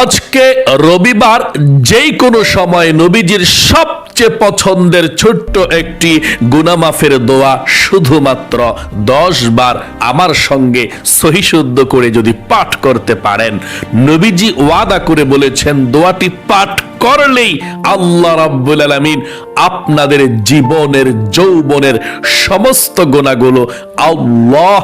আজকে রবিবার যেই কোনো সময় নবীজির সবচেয়ে পছন্দের ছোট্ট একটি গুনামাফের দোয়া শুধুমাত্র দশ বার আমার সঙ্গে সহিশুদ্ধ করে যদি পাঠ করতে পারেন। নবীজি ওয়াদা করে বলেছেন, দোয়াটি পাঠ করলেই আল্লাহ রাব্বুল আলামিন আপনাদের জীবনের, যৌবনের সমস্ত গুণাগুলো আল্লাহ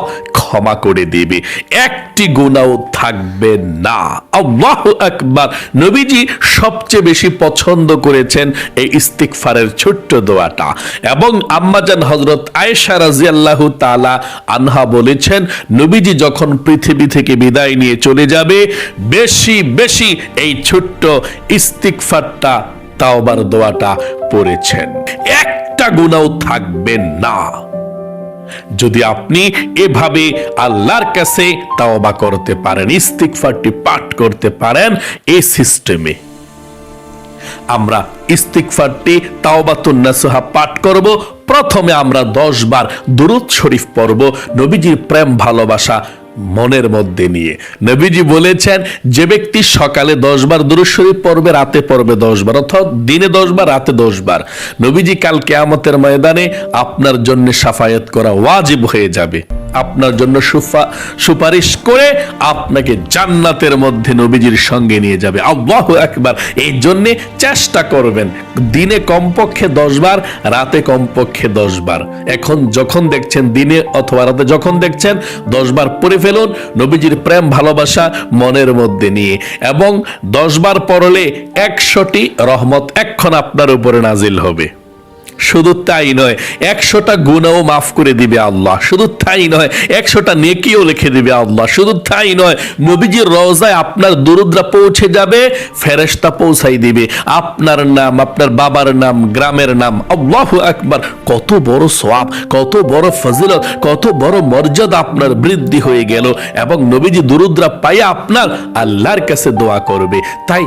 ক্ষমা করে দিবে। একটি গুণাও থাকবে না। আল্লাহ আকবার। নবীজি সবচেয়ে বেশি পছন্দ করেছেন এই ইস্তিকফারের ছোট্ট দোয়াটা। এবং আম্মাজান হজরত আয়েশা রাজিয়াল্লাহু তাআলা আনহা বলেছেন, নবীজি যখন পৃথিবী থেকে বিদায় নিয়ে চলে যাবে, বেশি বেশি এই ছোট্ট ইস্তিকফারটা তাওবার দোয়াটা পড়েছেন। একটা গুণাও থাকবে না। যদি আপনি এভাবে আল্লাহর কাছে তাওবা করতে পারেন ইস্তিকফারটি পাঠ করতে পারেন, এই সিস্টেমে আমরা ইস্তিকফারটি তাওবাতুন নাসুহা পাঠ করব। প্রথমে আমরা দশ বার দুরুদ শরীফ পড়ব। নবীজির প্রেম, ভালোবাসা মনের মধ্যে নিয়ে। নবীজি বলেছেন, যে ব্যক্তি সকালে দশ বার দুরুদ শরীফ পড়বে, রাতে পড়বে দশ বার অর্থাৎ দিনে দশ বার রাতে দশ বার নবীজি কাল কেয়ামতের ময়দানে আপনার জন্য সাফায়াত করা ওয়াজিব হয়ে যাবে। আপনার জন্য সুফা- সুপারিশ করে আপনাকে জান্নাতের মধ্যে নবীজির সঙ্গে নিয়ে যাবে। আল্লাহ একবার এই জন্যে চেষ্টা করবেন, দিনে কমপক্ষে দশ বার রাতে কমপক্ষে দশ বার এখন যখন দেখছেন দিনে অথবা রাতে যখন দেখছেন দশ বার পড়ে ফেলুন, নবীজির প্রেম, ভালোবাসা মনের মধ্যে নিয়ে। এবং দশবার পড়লে একশোটি রহমত এক্ষণ আপনার উপরে নাজিল হবে। শুধু তাই নয়, একশোটা গুণাও মাফ করে দিবে আল্লাহ। শুধু তাই নয়, একশোটা নেকিও লিখে দিবে আল্লাহ। শুধু তাই নয়, নবীজির রওজায় আপনার দুরুদ্রা পৌঁছে যাবে, ফেরেশতা পৌঁছাই দিবে। আপনার নাম, আপনার বাবার নাম, গ্রামের নাম, আল্লাহু আকবার। কত বড় সোয়াব কত বড় ফজিলত, কত বড় মর্যাদা আপনার বৃদ্ধি হয়ে গেল। এবং নবীজি দুরুদ্রা পাইয়া আপনার আল্লাহর কাছে দোয়া করবে। তাই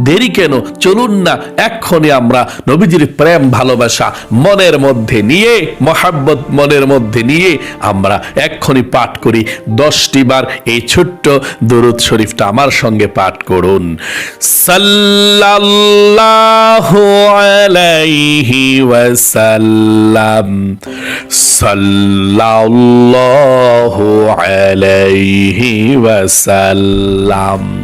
দেরি কেন? চলুন না, এক্ষণে আমরা নবীজির প্রেম, ভালোবাসা মনের মধ্যে নিয়ে, মহাব্বত মনের মধ্যে নিয়ে আমরা এক্ষণি পাঠ করি। দশটি বার এই ছোট্ট দরুদ শরীফটা আমার সঙ্গে পাঠ করুন। সাল্লাল্লাহু আলাইহি ওয়াসাল্লাম। সাল্লাল্লাহু আলাইহি ওয়াসাল্লাম।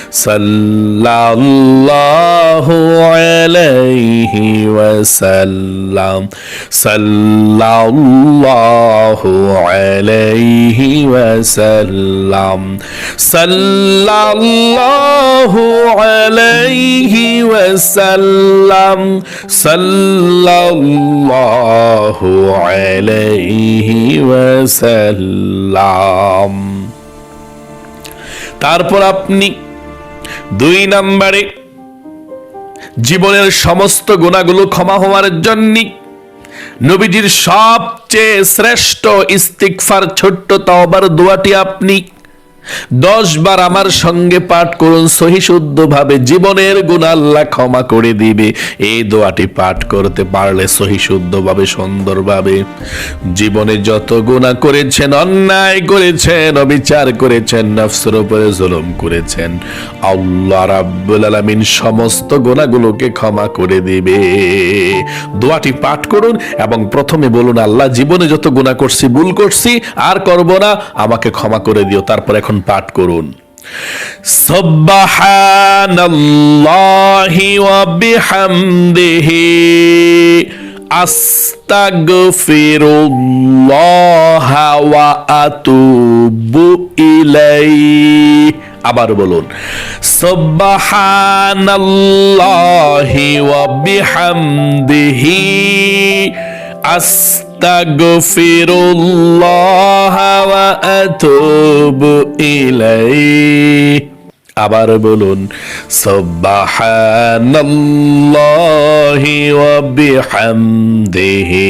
সাল্লাল্লাহু আলাইহি ওয়াসাল্লাম সাল্লাল্লাহু আলাইহি ওয়াসাল্লাম সাল্লাল্লাহু আলাইহি ওয়াসাল্লাম সাল্লাল্লাহু আলাইহি ওয়াসাল্লাম। তারপর আপনি দুই নম্বরে, জীবনের সমস্ত গুণাগুলো ক্ষমা হওয়ার জন্য নবীজির সবচেয়ে শ্রেষ্ঠ ইস্তিকফার ছোট্ট তাওবার দোয়াটি আপনি দশ বার আমার সঙ্গে পাঠ করুন সহিশুদ্ধ ভাবে জীবনের গুণ আল্লাহ ক্ষমা করে দিবে। এই দোয়াটি পাঠ করতে পারলে সহিশুদ্ধ ভাবে সুন্দরভাবে। জীবনে যত গুণা করেছেন, অন্যায় করেছেন, অবিচার করেছেন, নফসের উপরে জুলুম করেছেন, আল্লাহ রাব্বুল আলামিন সমস্ত গুণাগুলোকে ক্ষমা করে দিবে। দোয়াটি পাঠ করুন এবং প্রথমে বলুন, আল্লাহ জীবনে যত গুণা করছি, ভুল করছি, আর করব না, আমাকে ক্ষমা করে দিও। তারপর এখন পাঠ করুন। সুবহানাল্লাহি ওয়া বিহামদিহি আস্তাগফিরুল্লাহ ওয়া আতুবু ইলাইহি। আবার বলুন সুবহানাল্লাহি ওয়া বিহামদিহি أستغفر الله وأتوب إليه আবার বলুন সুবহানাল্লাহি ওয়া বিহামদিহি।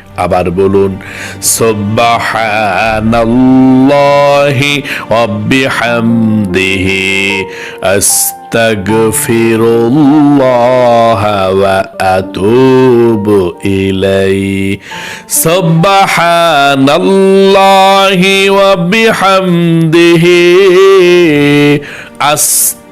আবার বলুন সুবহানাল্লাহি ওয়া বিহামদিহি আস্তাগফিরুল্লাহ ওয়া আতুবু ইলাইহি। সুবহানাল্লাহি ওয়া বিহামদিহি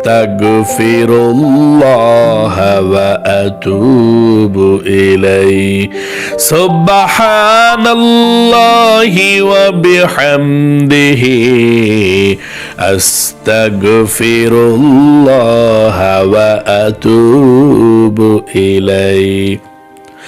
আস্তাগফিরুল্লাহ ওয়া আতুবু ইলাইহি সুবহানাল্লাহি ওয়া বিহামদিহি আস্তাগফিরুল্লাহ ওয়া আতুবু ইলাইহি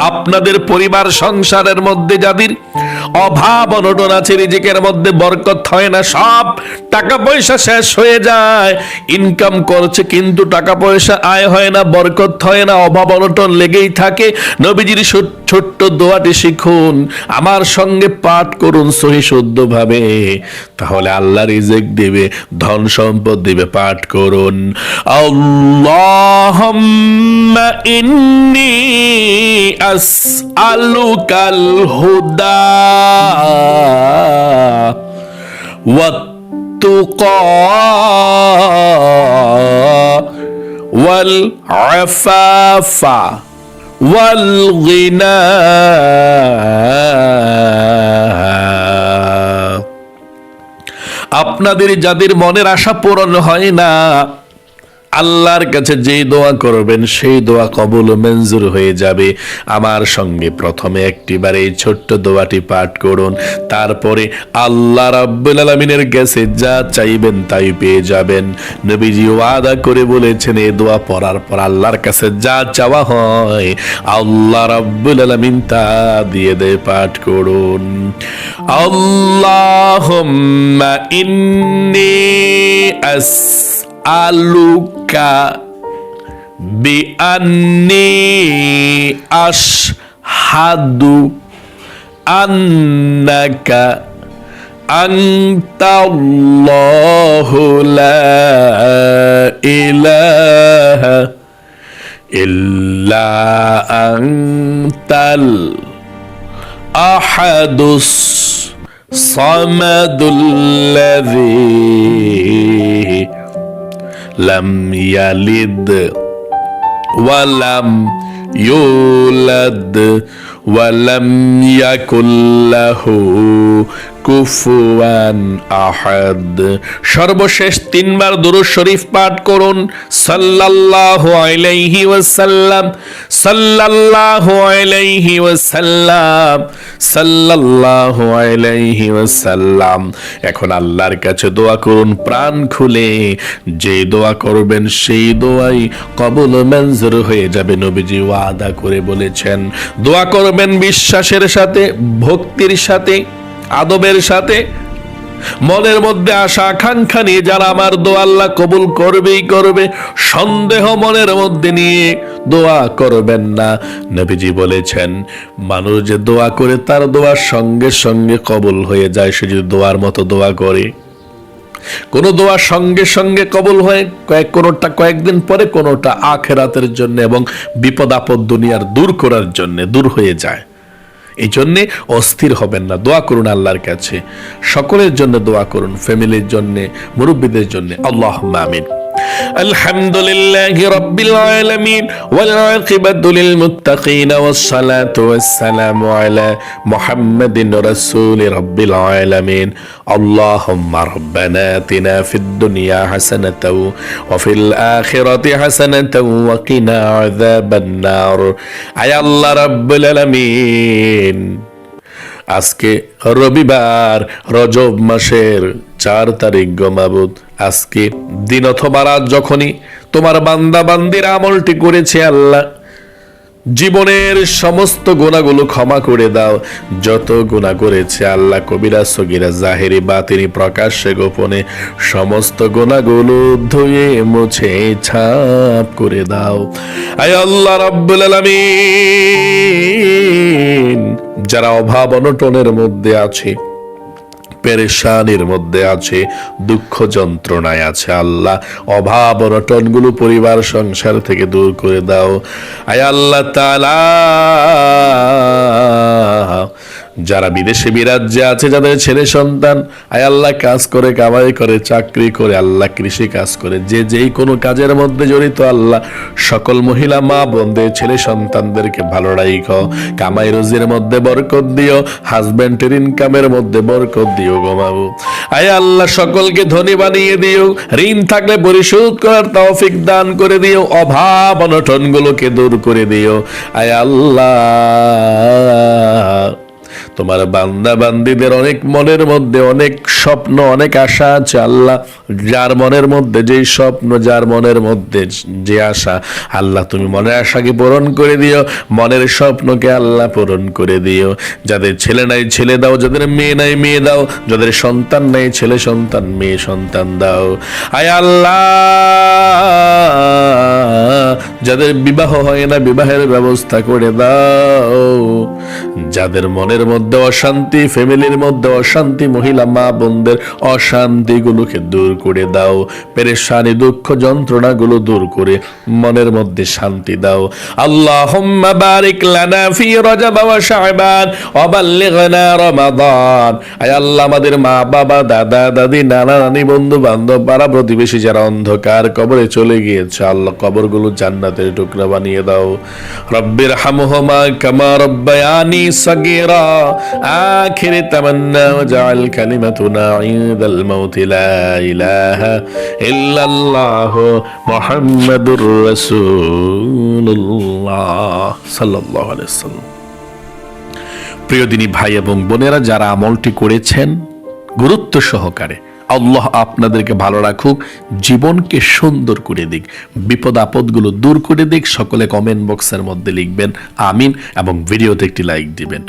আপনাদের পরিবার সংসারের মধ্যে যাদের অভাব, অনটন আছে, রিজিকের মধ্যে বরকত হয় না, সব টাকা পয়সা শেষ হয়ে যায়। ইনকাম করছে কিন্তু টাকা পয়সা আয় হয় না, বরকত হয় না, অভাব, অনটন লেগেই থাকে। নবীজির ছো- ছোট্ট দোয়াটি শিখুন আমার সঙ্গে পাঠ করুন সহি শুদ্ধ ভাবে তাহলে আল্লাহ রিজেক দিবে ধন সম্পদ দিবে পাঠ করুন আল্লাহুম্মা ইন্নী আসআলুকাল হুদা والتقى والعفاف والغنى আপনাদের যাদের মনের আশা পূরণ হয় না আল্লাহর কাছে যেই দোয়া করবেন, সেই দোয়া কবুল মঞ্জুর হয়ে যাবে। আমার সঙ্গে প্রথমে একটিবার এই ছোট্ট দোয়াটি পাঠ করুন। তারপরে আল্লাহ রাব্বুল আলামিনের কাছে যা চাইবেন তাই পেয়ে যাবেন। নবীজি ওয়াদা করে বলেছেন, এই দোয়া পড়ার পর আল্লাহর কাছে যা চাওয়া হয়, আল্লাহ রাব্বুল আলামিন তা দিয়ে দেয়, পাঠ করুন। আল্লাহুম্মা ইন্নী আস আলুকা বিআন্নি আশহাদু আন্নাকা আনতাল্লাহু লা ইলাহা ইল্লা আনতাল أحد الصمد الذي লাম ইয়ালিদ ওয়ালাম ইউলাদ কুফুয়ান আহাদ। সর্বশেষ তিনবার দুরু শরীফ পাঠ করুন। আলাইহি ওয়াসাল্লাম আলাইহি ওয়াসাল্লাম আলাইহি ওয়াসাল্লাম। এখন আল্লাহর কাছে দোয়া করুন, প্রাণ খুলে। যে দোয়া করবেন সেই দোয়াই কবল মঞ্জুর হয়ে যাবে, নবীজি ওয়াদা করে বলেছেন। দোয়া করুন করবেন বিশ্বাসের সাথে, ভক্তির সাথে, আদবের সাথে। মনের মধ্যে আশা, আকাঙ্ক্ষা নিয়ে যারা আমার দোয়া আল্লাহ কবুল করবেই করবে। সন্দেহ মনের মধ্যে নিয়ে দোয়া করবেন না। নবীজি বলেছেন, মানুষ যে দোয়া করে তার দোয়ার সঙ্গে সঙ্গে কবুল হয়ে যায়। সে যদি দোয়ার মতো দোয়া করে কোন দোয়া সঙ্গে সঙ্গে কবল হয়ে, কয়েক কোনোটা কয়েকদিন পরে, কোনোটা আখেরাতের জন্য এবং বিপদ আপদ দুনিয়ার দূর করার জন্য দূর হয়ে যায়। এই জন্যে অস্থির হবেন না, দোয়া করুন আল্লাহর কাছে। সকলের জন্য দোয়া করুন, ফ্যামিলির জন্যে, মুরব্বীদের জন্যে। আল্লাহ আমিন। الحمد لله رب العالمين والعاقبة للمتقين والصلاة والسلام على محمد رسول رب العالمين. اللهم ربنا آتنا في الدنيا حسنة وفي الآخرة حسنة وقنا عذاب النار. أي الله رب العالمين. আজকে রবিবার, রজব মাসের চার তারিখ গমাবুদ আজকে দিন অথবা রাত যখনই তোমার বান্দা বান্দির আমলটি করেছে আল্লাহ জীবনের সমস্ত গোনাগুলো ক্ষমা করে দাও। যত গোনা করেছে আল্লাহ, কবিরা, সগিরা, জাহেরি বা তিনি প্রকাশ্যে, গোপনে, সমস্ত গোনাগুলো ধুয়ে, মুছে, ছাপ করে দাও। আয় আল্লাহ রাব্বুল আলামিন, যারা অভাব অনটনের মধ্যে আছে পেরেশানির মধ্যে আছে, দুঃখ যন্ত্রণায় আছে আল্লাহ। অভাব অনটনগুলো পরিবার সংসার থেকে দূর করে দাও। আয় আল্লাহ তালা যারা বিদেশে বিরাজ্যে আছে, যাদের ছেলে সন্তান, আয় আল্লাহ কাজ করে, কামাই করে, চাকরি করে, আল্লাহ কৃষি কাজ করে। যে যেই কোনো কাজের মধ্যে জড়িত আল্লাহ, সকল মহিলা, মা, বোনদের, ছেলে সন্তানদেরকে ভালো রাখো কামাই রুজির মধ্যে বরকত দিও হাজবেন্ডের ইনকামের মধ্যে বরকত দিও গোমাবু আয় আল্লাহ, সকলকে ধনী বানিয়ে দিও। ঋণ থাকলে পরিশোধ করার তৌফিক দান করে দিও। অভাব অনটন গুলোকে দূর করে দিও। আয় আল্লাহ। তোমার বান্দা বান্দিদের অনেক মনের মধ্যে অনেক স্বপ্ন, অনেক আশা আছে আল্লাহ। যার মনের মধ্যে, যেই স্বপ্ন, যার মনের মধ্যে যে আশা, আল্লাহ তুমি মনের আশাকে পূরণ করে দিও। মনের স্বপ্নকে আল্লাহ পূরণ করে দিও। যাদের ছেলে নাই, ছেলে দাও। যাদের মেয়ে নাই, মেয়ে দাও। যাদের সন্তান নাই, ছেলে সন্তান, মেয়ে সন্তান দাও। আয় আল্লাহ, যাদের বিবাহ হয় না, বিবাহের ব্যবস্থা করে দাও। যাদের মনের মধ্যে অশান্তি, ফ্যামিলির মধ্যে অশান্তি, মহিলা, মা, বোনদের অশান্তিগুলোকে দূর করে দাও। পেরেশানি, দুঃখ, যন্ত্রণাগুলো দূর করে মনের মধ্যে শান্তি দাও। আল্লাহুম্মা বারিক লানা ফি রজব ওয়া শাবান রমাদান। আয় আল্লাহ, আমাদের মা, বাবা, দাদা, দাদি, নানা, নানি বন্ধু বান্ধব পাড়া প্রতিবেশী যারা অন্ধকার কবরে চলে গিয়েছে, আল্লাহ কবরগুলো জান্নাতের টুকরা বানিয়ে দাও। রব্বির হামহুমা কামা রব্বায়ানি সগীরা। আখির ওয়াসাল্লাম প্রিয় দিনী ভাই এবং বোনেরা যারা আমলটি করেছেন গুরুত্ব সহকারে আল্লাহ আপনাদেরকে ভালো রাখুক, জীবনকে সুন্দর করে দিক, বিপদ আপদগুলো দূর করে দিক, সকলে কমেন্ট বক্সের মধ্যে লিখবেন, আমিন, এবং ভিডিওতে একটি লাইক দিবেন।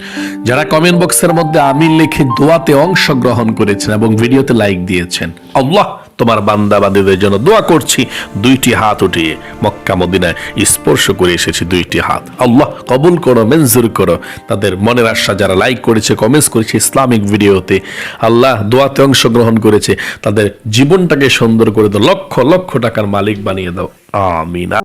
যারা কমেন্ট বক্সের মধ্যে আমিন লিখে দোয়াতে অংশগ্রহণ করেছেন এবং ভিডিওতে লাইক দিয়েছেন, আল্লাহ তোমার বান্দা বান্দিদের জন্য দোয়া করছি। দুইটি হাত উঠিয়ে মক্কা মদিনায় স্পর্শ করে এসেছি দুইটি হাত। আল্লাহ কবুল করো, মঞ্জুর করো। তাদের মনের আশা যারা লাইক করেছে কমেন্টস করেছে ইসলামিক ভিডিওতে আল্লাহ দোয়াতে অংশগ্রহণ করেছে। তাদের জীবনটাকে সুন্দর করে দাও, লক্ষ লক্ষ টাকার মালিক বানিয়ে দাও। আমিনা।